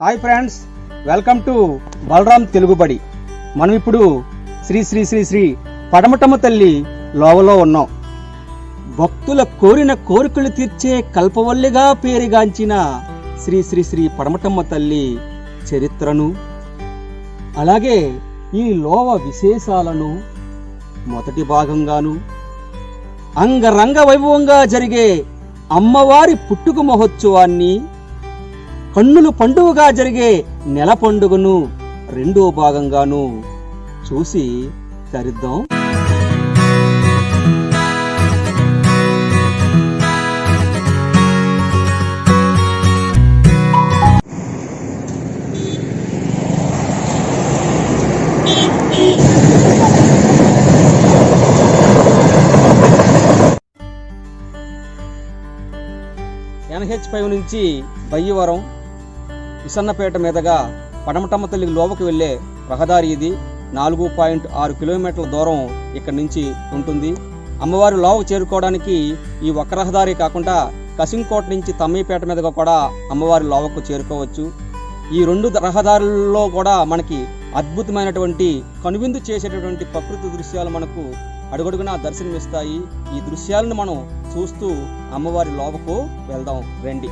Hi friends welcome to Balaram Telugubadi. మనం ఇప్పుడు శ్రీ శ్రీ శ్రీ శ్రీ పడమటమ్మ తల్లి లోవలో ఉన్నాం. భక్తుల కోరిన కోరికలు తీర్చే కల్పవల్లిగా పేరుగాంచిన శ్రీ శ్రీ శ్రీ పడమటమ్మ తల్లి చరిత్రను అలాగే ఈ లోవ విశేషాలను మొదటి భాగంగాను అంగరంగ వైభవంగా జరిగే అమ్మవారి పుట్టుక మహోత్సవాన్ని కన్నులు పండుగగా జరిగే నెల పండుగను రెండో భాగంగాను చూసి సరిద్దాం. ఎన్హెచ్ ఫైవ్ నుంచి బయ్యవరం విసన్నపేట మీదుగా పడమటమ్మ తల్లి లోపలికి వెళ్ళే రహదారి ఇది. నాలుగు పాయింట్ ఆరు కిలోమీటర్ల దూరం ఇక్కడ నుంచి ఉంటుంది. అమ్మవారి లోవకు చేరుకోవడానికి ఈ ఒక్క రహదారి కాకుండా కసింకోట నుంచి తమ్మీపేట మీదుగా కూడా అమ్మవారి లోవకు చేరుకోవచ్చు. ఈ రెండు రహదారుల్లో కూడా మనకి అద్భుతమైనటువంటి కనువిందు చేసేటటువంటి ప్రకృతి దృశ్యాలు మనకు అడుగడుగునా దర్శనమిస్తాయి. ఈ దృశ్యాలను మనం చూస్తూ అమ్మవారి లోవకు వెళ్దాం. రండి.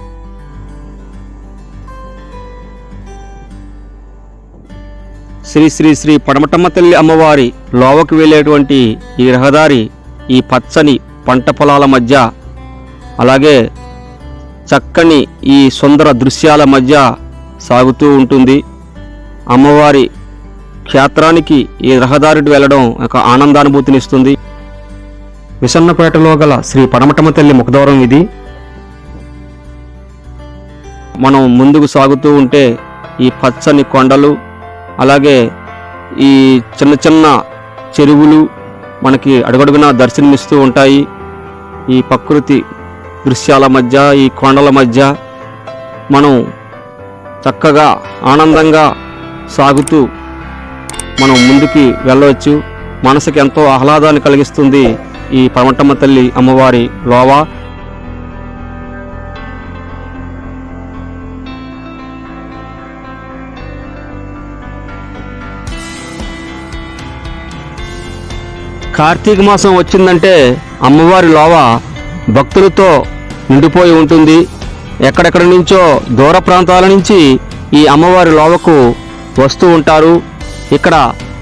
శ్రీ శ్రీ శ్రీ పడమటమ్మ తల్లి అమ్మవారి లోవకు వెళ్ళేటువంటి ఈ రహదారి ఈ పచ్చని పంట పొలాల మధ్య అలాగే చక్కని ఈ సుందర దృశ్యాల మధ్య సాగుతూ ఉంటుంది. అమ్మవారి క్షేత్రానికి ఈ రహదారికి వెళ్ళడం ఒక ఆనందానుభూతినిస్తుంది విసన్నపేటలో గల శ్రీ పడమటమ్మ తల్లి ముఖద్వారం ఇది. మనం ముందుకు సాగుతూ ఉంటే ఈ పచ్చని కొండలు అలాగే ఈ చిన్న చిన్న చెరువులు మనకి అడుగడుగునా దర్శనమిస్తూ ఉంటాయి. ఈ ప్రకృతి దృశ్యాల మధ్య ఈ కొండల మధ్య మనం చక్కగా ఆనందంగా సాగుతూ మనం ముందుకి వెళ్ళవచ్చు. మనసుకి ఎంతో ఆహ్లాదాన్ని కలిగిస్తుంది ఈ పరమటమ్మ తల్లి అమ్మవారి లోవా. కార్తీక మాసం వచ్చిందంటే అమ్మవారి లోవ భక్తులతో నిండిపోయి ఉంటుంది. ఎక్కడెక్కడి నుంచో దూర ప్రాంతాల నుంచి ఈ అమ్మవారి లోవకు వస్తూ ఉంటారు. ఇక్కడ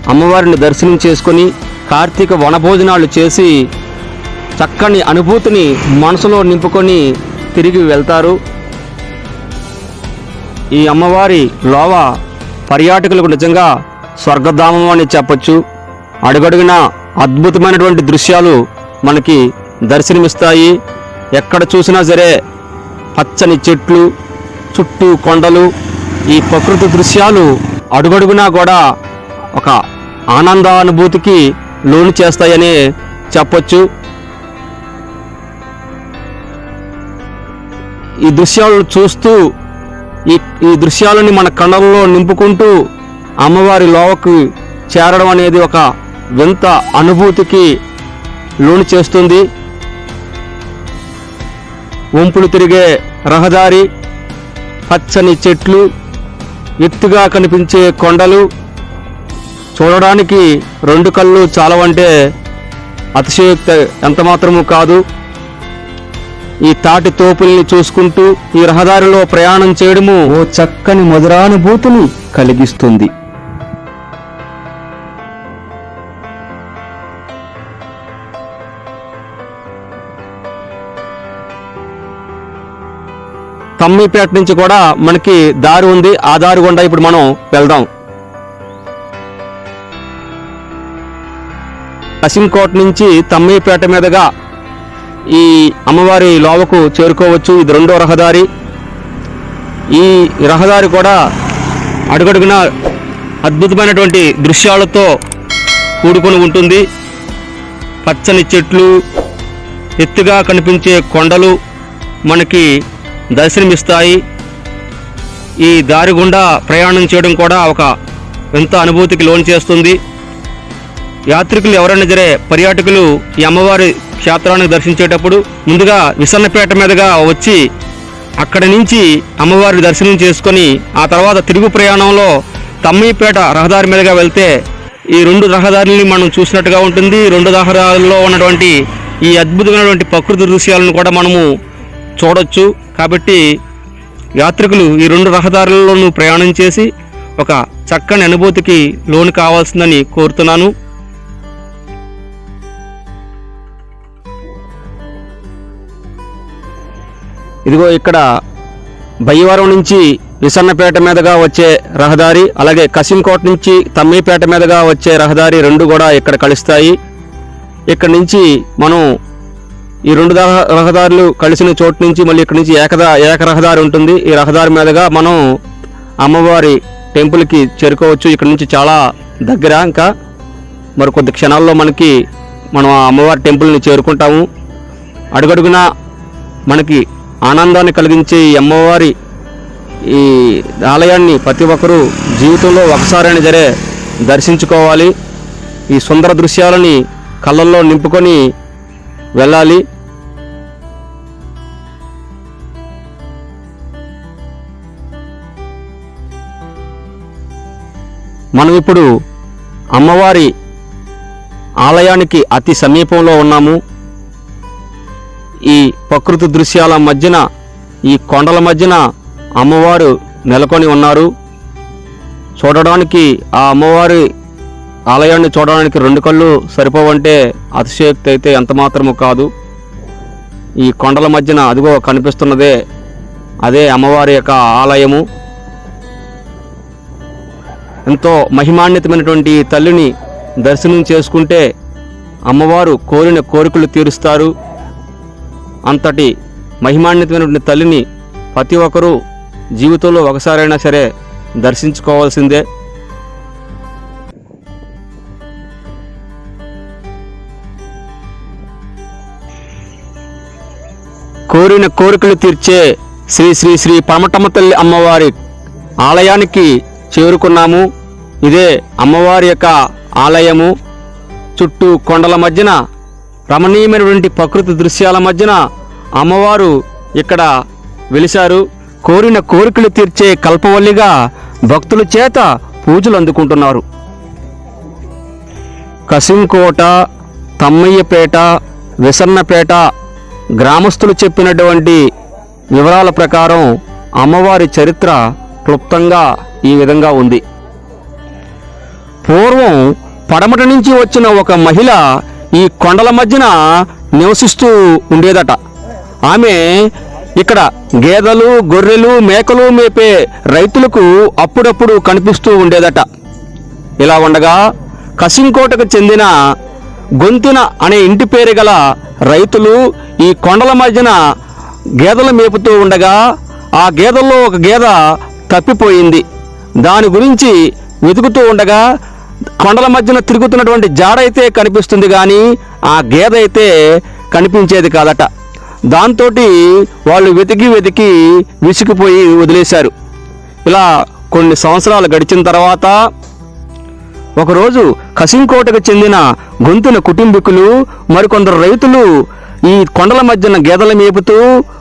అమ్మవారిని దర్శనం చేసుకొని కార్తీక వనభోజనాలు చేసి చక్కని అనుభూతిని మనసులో నింపుకొని తిరిగి వెళ్తారు. ఈ అమ్మవారి లోవ పర్యాటకులకు నిజంగా స్వర్గధామం అని చెప్పొచ్చు. అడుగడుగున అద్భుతమైనటువంటి దృశ్యాలు మనకి దర్శనమిస్తాయి. ఎక్కడ చూసినా సరే పచ్చని చెట్లు చుట్టూ కొండలు ఈ ప్రకృతి దృశ్యాలు అడుగడుగునా కూడా ఒక ఆనందానుభూతికి లోను చేస్తాయని చెప్పొచ్చు. ఈ దృశ్యాలను చూస్తూ ఈ ఈ దృశ్యాలని మన కళ్ళల్లో నింపుకుంటూ అమ్మవారి లోవకు చేరడం అనేది ఒక వింత అనుభూతికి లోను చేస్తుంది. వంపులు తిరిగే రహదారి పచ్చని చెట్లు ఎత్తుగా కనిపించే కొండలు. చూడడానికి రెండు కళ్ళు చాలవంటే అతిశయోక్తి ఎంతమాత్రము కాదు. ఈ తాటి తోపుల్ని చూసుకుంటూ ఈ రహదారిలో ప్రయాణం చేయడము ఓ చక్కని మధురానుభూతిని కలిగిస్తుంది. తమ్మిపేట నుంచి కూడా మనకి దారి ఉంది. ఆ దారి గుండా ఇప్పుడు మనం వెళ్దాం. కసింకోట నుంచి తమ్మిపేట మీదుగా ఈ అమ్మవారి లోవకు చేరుకోవచ్చు. ఇది రెండో రహదారి. ఈ రహదారి కూడా అడుగడుగున అద్భుతమైనటువంటి దృశ్యాలతో కూడుకొని ఉంటుంది. పచ్చని చెట్లు ఎత్తుగా కనిపించే కొండలు మనకి దర్శనమిస్తాయి. ఈ దారి గుండా ప్రయాణం చేయడం కూడా ఒక ఎంత అనుభూతికి లోన్ చేస్తుంది. యాత్రికులు ఎవరైనా సరే పర్యాటకులు ఈ అమ్మవారి క్షేత్రాన్ని దర్శించేటప్పుడు ముందుగా విసన్నపేట మీదుగా వచ్చి అక్కడి నుంచి అమ్మవారి దర్శనం చేసుకొని ఆ తర్వాత తిరుగు ప్రయాణంలో తమ్మిపేట రహదారి మీదుగా వెళ్తే ఈ రెండు రహదారిని మనం చూసినట్టుగా ఉంటుంది. రెండు రహదారుల్లో ఉన్నటువంటి ఈ అద్భుతమైనటువంటి ప్రకృతి దృశ్యాలను కూడా మనము చూడొచ్చు. కాబట్టి యాత్రికులు ఈ రెండు రహదారులలోనూ ప్రయాణం చేసి ఒక చక్కని అనుభూతికి లోను కావాల్సిందని కోరుతున్నాను. ఇదిగో ఇక్కడ బయ్యవరం నుంచి విసన్నపేట మీదుగా వచ్చే రహదారి అలాగే కసింకోట నుంచి తమ్మిపేట మీదుగా వచ్చే రహదారి రెండు కూడా ఇక్కడ కలుస్తాయి. ఇక్కడ నుంచి మనం ఈ రెండు రహదారులు కలిసిన చోటు నుంచి మళ్ళీ ఇక్కడ నుంచి ఏకదా ఏక రహదారి ఉంటుంది. ఈ రహదారి మీదుగా మనం అమ్మవారి టెంపుల్కి చేరుకోవచ్చు. ఇక్కడ నుంచి చాలా దగ్గర ఇంకా. మరి కొద్ది క్షణాల్లో మనకి మనం ఆ అమ్మవారి టెంపుల్ని చేరుకుంటాము. అడుగడుగున మనకి ఆనందాన్ని కలిగించే ఈ అమ్మవారి ఈ ఆలయాన్ని ప్రతి ఒక్కరూ జీవితంలో ఒకసారైనా సరే దర్శించుకోవాలి. ఈ సుందర దృశ్యాలని కళ్ళల్లో నింపుకొని వెళ్ళాలి. మనం ఇప్పుడు అమ్మవారి ఆలయానికి అతి సమీపంలో ఉన్నాము. ఈ ప్రకృతి దృశ్యాల మధ్యన ఈ కొండల మధ్యన అమ్మవారు నెలకొని ఉన్నారు. చూడడానికి ఆ అమ్మవారి ఆలయాన్ని చూడడానికి రెండు కళ్ళు సరిపోవంటే అతిశయోక్తి అయితే ఎంత మాత్రము కాదు. ఈ కొండల మధ్యన అదిగో కనిపిస్తున్నదే అదే అమ్మవారి యొక్క ఆలయము. ఎంతో మహిమాన్వితమైనటువంటి ఈ తల్లిని దర్శనం చేసుకుంటే అమ్మవారు కోరిన కోరికలు తీరుస్తారు. అంతటి మహిమాన్వితమైనటువంటి తల్లిని ప్రతి ఒక్కరూ జీవితంలో ఒకసారైనా సరే దర్శించుకోవాల్సిందే. కోరిన కోరికలు తీర్చే శ్రీ శ్రీ శ్రీ పరమటమ్మ తల్లి అమ్మవారి ఆలయానికి చేరుకున్నాము. ఇదే అమ్మవారి యొక్క ఆలయము. చుట్టూ కొండల మధ్యన రమణీయమైనటువంటి ప్రకృతి దృశ్యాల మధ్యన అమ్మవారు ఇక్కడ వెలిశారు. కోరిన కోరికలు తీర్చే కల్పవల్లిగా భక్తుల చేత పూజలు అందుకుంటున్నారు. కసింకోట తమ్మయ్యపేట విసన్నపేట గ్రామస్తులు చెప్పినటువంటి వివరాల ప్రకారం అమ్మవారి చరిత్ర క్లుప్తంగా ఈ విధంగా ఉంది. పూర్వం పడమట నుంచి వచ్చిన ఒక మహిళ ఈ కొండల మధ్యన నివసిస్తూ ఉండేదట. ఆమె ఇక్కడ గేదెలు గొర్రెలు మేకలు మేపే రైతులకు అప్పుడప్పుడు కనిపిస్తూ ఉండేదట. ఇలా ఉండగా కసింకోటకు చెందిన గొంతిన అనే ఇంటి పేరు గల రైతులు ఈ కొండల మధ్యన గేదెలు మేపుతూ ఉండగా ఆ గేదెల్లో ఒక గేద తప్పిపోయింది. దాని గురించి వెతుకుతూ ఉండగా కొండల మధ్యన తిరుగుతున్నటువంటి జాడైతే కనిపిస్తుంది కానీ ఆ గేద అయితే కనిపించేది కాదట. దాంతో వాళ్ళు వెతికి వెతికి విసిగిపోయి వదిలేశారు. ఇలా కొన్ని సంవత్సరాలు గడిచిన తర్వాత ఒకరోజు కసింకోటకు చెందిన గొంతున కుటుంబీకులు మరికొందరు రైతులు ఈ కొండల మధ్యన గేదెల మేపుతూ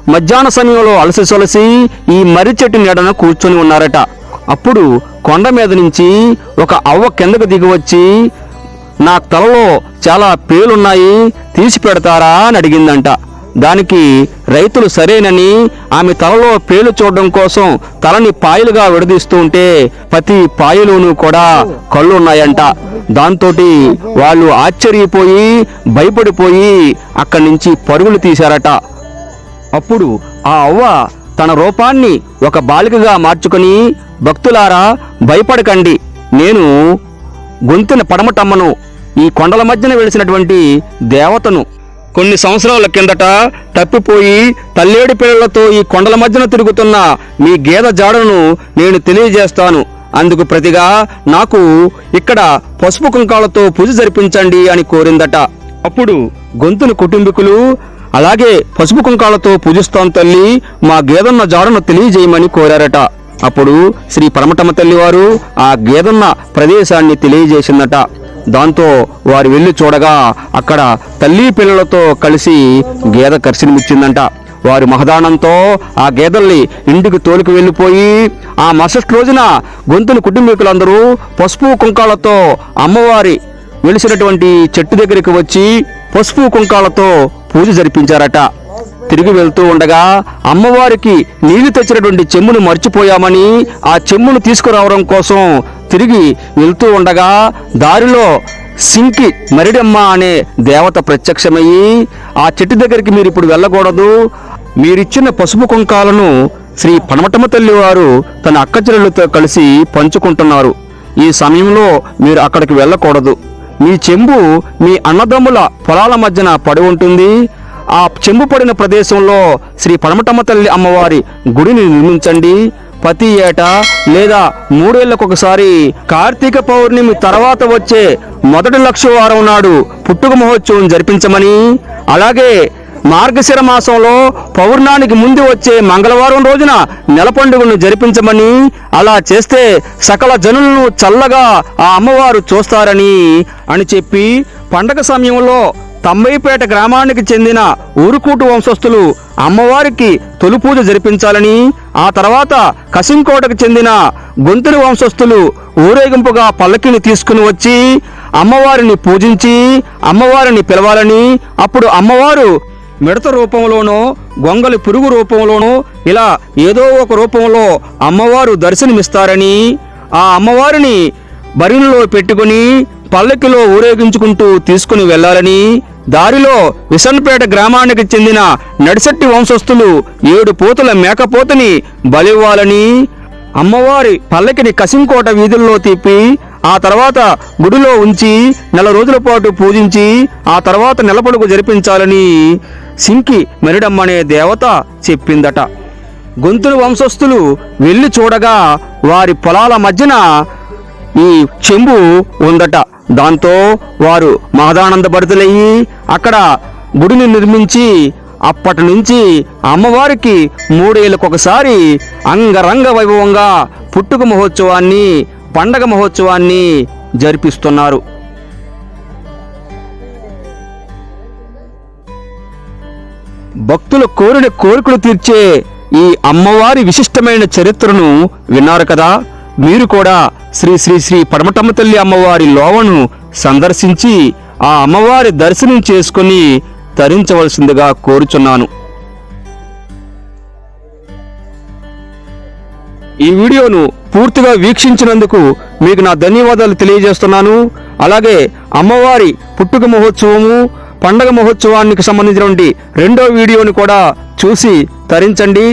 మధ్యాహ్న సమయంలో అలసి సొలసి ఈ మర్రి చెట్టు నీడన కూర్చొని ఉన్నారట. అప్పుడు కొండ మీద నుంచి ఒక అవ్వ కిందకు దిగి వచ్చి నా తలలో చాలా పేలున్నాయి తీసి పెడతారా? అని అడిగిందంట. దానికి రైతులు సరేనని ఆమె తలలో పేలు చూడడం కోసం తలని పాయలుగా విడదీస్తూ ఉంటే ప్రతి పాయలోనూ కూడా కళ్ళు ఉన్నాయంట దాంతో వాళ్ళు ఆశ్చర్యపోయి భయపడిపోయి అక్కడి నుంచి పరుగులు తీశారట. అప్పుడు ఆ అవ్వ తన రూపాన్ని ఒక బాలికగా మార్చుకొని భక్తులారా భయపడకండి. నేను గొంతున పడమటమ్మను. ఈ కొండల మధ్యన వెలిసినటువంటి దేవతను కొన్ని సంవత్సరాల కిందట తప్పిపోయి తల్లేడి పిల్లలతో ఈ కొండల మధ్యన తిరుగుతున్న మీ గేద జాడను నేను తెలియజేస్తాను. అందుకు ప్రతిగా నాకు ఇక్కడ పసుపు కుంకాలతో పూజ జరిపించండి అని కోరిందట. అప్పుడు గొంతుని కుటుంబీకులు అలాగే పసుపు కుంకాలతో పూజిస్తాం తల్లి మా గేదన్న జాడను తెలియజేయమని కోరారట. అప్పుడు శ్రీ పరమటమ్మ తల్లివారు ఆ గేదన్న ప్రదేశాన్ని తెలియజేసిందట. దాంతో వారు వెళ్ళి చూడగా అక్కడ తల్లి పిల్లలతో కలిసి గేద కర్శనమిచ్చిందంట వారి మహదానంతో ఆ గేదల్ని ఇంటికి తోలికి వెళ్ళిపోయి ఆ మరుసటి రోజున గొంతుని కుటుంబీకులందరూ పసుపు కుంకాలతో అమ్మవారి వెలిసినటువంటి చెట్టు దగ్గరికి వచ్చి పసుపు కుంకాలతో పూజ జరిపించారట. తిరిగి వెళ్తూ ఉండగా అమ్మవారికి నీళ్ళు తెచ్చినటువంటి చెమ్మును మర్చిపోయామని ఆ చెమ్మును తీసుకురావడం కోసం తిరిగి వెళ్తూ ఉండగా దారిలో సింకి మరిడమ్మ అనే దేవత ప్రత్యక్షమయ్యి ఆ చెట్టు దగ్గరికి మీరు ఇప్పుడు వెళ్ళకూడదు. మీరిచ్చిన పసుపు కుంకాలను శ్రీ పనమటమ్మ తల్లి వారు తన అక్కచెల్లెలతో కలిసి పంచుకుంటున్నారు. ఈ సమయంలో మీరు అక్కడికి వెళ్ళకూడదు. మీ చెంబు మీ అన్నదమ్ముల పొలాల మధ్యన పడి ఉంటుంది. ఆ చెంబు పడిన ప్రదేశంలో శ్రీ పడమటమ్మ తల్లి అమ్మవారి గుడిని నిర్మించండి. ప్రతి ఏటా లేదా మూడేళ్ళకొకసారి కార్తీక పౌర్ణమి తర్వాత వచ్చే మొదటి లక్ష వారం నాడు పుట్టుక మహోత్సవం జరిపించమని అలాగే మార్గశిర మాసంలో పౌర్ణానికి ముందు వచ్చే మంగళవారం రోజున నెల పండుగను జరిపించమని అలా చేస్తే సకల జనులను చల్లగా ఆ అమ్మవారు చూస్తారని అని చెప్పి పండగ సమయంలో తంబైపేట గ్రామానికి చెందిన ఊరుకూటు వంశస్థులు అమ్మవారికి తొలి పూజ జరిపించాలని ఆ తర్వాత కసింకోటకు చెందిన గొంతుని వంశస్థులు ఊరేగింపుగా పల్లకిని తీసుకుని వచ్చి అమ్మవారిని పూజించి అమ్మవారిని పిలవాలని అప్పుడు అమ్మవారు మిడత రూపంలోనో గొంగలి పురుగు రూపంలోనో ఇలా ఏదో ఒక రూపంలో అమ్మవారు దర్శనమిస్తారని ఆ అమ్మవారిని బరిలో పెట్టుకుని పల్లకిలో ఊరేగించుకుంటూ తీసుకుని వెళ్ళాలని దారిలో విసన్పేట గ్రామానికి చెందిన నడిసెట్టి వంశస్థులు ఏడు పోతుల మేకపోతని బలివ్వాలని అమ్మవారి పల్లకిని కసింకోట వీధుల్లో తిప్పి ఆ తర్వాత గుడిలో ఉంచి నెల రోజుల పాటు పూజించి ఆ తర్వాత నెలపడుగు జరిపించాలని సింకి మెరిడమ్మనే దేవత చెప్పిందట. గొంతుల వంశస్థులు వెళ్ళి చూడగా వారి పొలాల మధ్యన ఈ చెంబు ఉందట. దాంతో వారు మహదానందభరితులయ్యి అక్కడ గుడిని నిర్మించి అప్పటి నుంచి అమ్మవారికి మూడేళ్ళకొకసారి అంగరంగ వైభవంగా పుట్టుక మహోత్సవాన్ని పండగ మహోత్సవాన్ని జరిపిస్తున్నారు. భక్తుల కోరిన కోరికలు తీర్చే ఈ అమ్మవారి విశిష్టమైన చరిత్రను విన్నారు కదా? మీరు కూడా శ్రీ శ్రీ శ్రీ పడమటమ్మ తల్లి అమ్మవారి లోవను సందర్శించి ఆ అమ్మవారి దర్శనం చేసుకుని తరించవలసిందిగా కోరుచున్నాను. ఈ వీడియోను పూర్తిగా వీక్షించినందుకు మీకు నా ధన్యవాదాలు తెలియజేస్తున్నాను. అలాగే అమ్మవారి పుట్టుక మహోత్సవము పండగ మహోత్సవానికి సంబంధించినటువంటి రెండో వీడియోని కూడా చూసి తరించండి.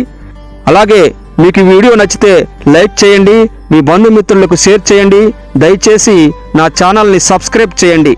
అలాగే మీకు ఈ వీడియో నచ్చితే లైక్ చేయండి. మీ బంధుమిత్రులకు షేర్ చేయండి. దయచేసి నా ఛానల్ని సబ్స్క్రైబ్ చేయండి.